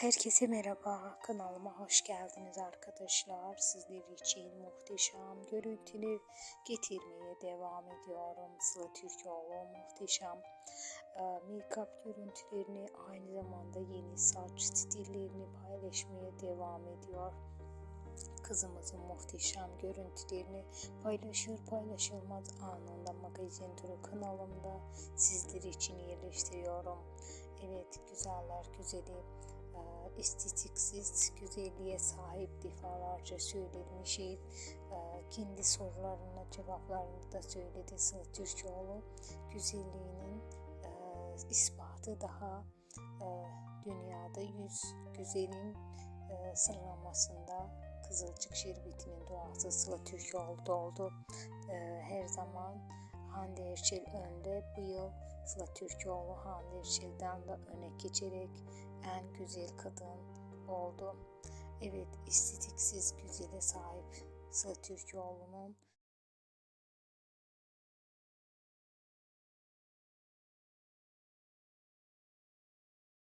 Herkese merhaba, kanalıma hoş geldiniz arkadaşlar. Sizler için muhteşem görüntüler getirmeye devam ediyorum. Sıla Türkoğlu muhteşem e, make-up görüntülerini aynı zamanda yeni saç stillerini paylaşmaya devam ediyor. Kızımızın muhteşem görüntülerini paylaşır paylaşılmaz anında magazin turu kanalımda sizler için yerleştiriyorum. Evet güzeller güzeli e, estetiksiz güzelliğe sahip defalarca söylemişiz. E, Kendi sorularına cevaplarını da söyledi Sıla Türkoğlu. Güzelliğinin e, ispatı daha e, dünyada yüz güzelin sıralamasında Kızılcık Şerbeti'nin doğası Sıla Türkoğlu oldu. E, her zaman Hande Erçel önde. Bu yıl Sıla Türkoğlu Hande Erçel'den de öne geçerek en güzel kadın oldu. Evet, estetiksiz güzele sahip Sıla Türkoğlu'nun